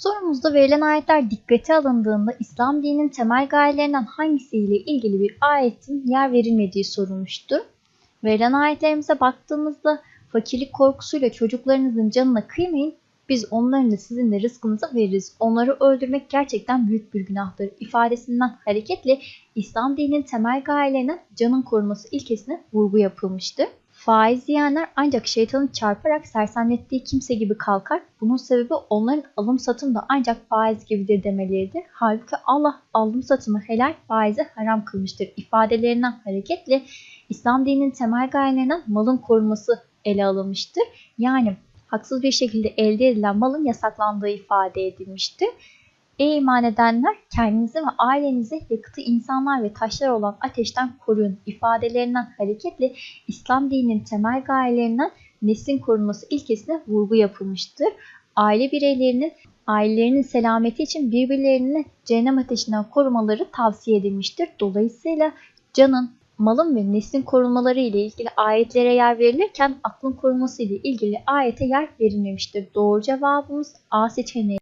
Sorumuzda verilen ayetler dikkate alındığında İslam dininin temel gayelerinden hangisiyle ilgili bir ayetin yer verilmediği sorulmuştur. Verilen ayetlerimize baktığımızda fakirlik korkusuyla çocuklarınızın canına kıymayın, biz onların da sizin de rızkınızı veririz. Onları öldürmek gerçekten büyük bir günahtır. ifadesinden hareketle İslam dininin temel gayelerinden canın korunması ilkesine vurgu yapılmıştır. Faiz yiyenler ancak şeytanın çarparak sersemlettiği kimse gibi kalkar. Bunun sebebi onların alım satım da ancak faiz gibidir demeleridir. Halbuki Allah alım satımı helal, faizi haram kılmıştır. İfadelerinden hareketle İslam dininin temel gayelerinden malın korunması ele alınmıştır. Yani haksız bir şekilde elde edilen malın yasaklandığı ifade edilmiştir. Ey iman edenler kendinizi ve ailenizi yakıtı insanlar ve taşlar olan ateşten koruyun ifadelerinden hareketle İslam dininin temel gayelerinden neslin korunması ilkesine vurgu yapılmıştır. Aile bireylerinin ailelerinin selameti için birbirlerini cehennem ateşinden korumaları tavsiye edilmiştir. Dolayısıyla canın, malın ve neslin korunmaları ile ilgili ayetlere yer verilirken aklın korunması ile ilgili ayete yer verilmemiştir. Doğru cevabımız A seçeneği.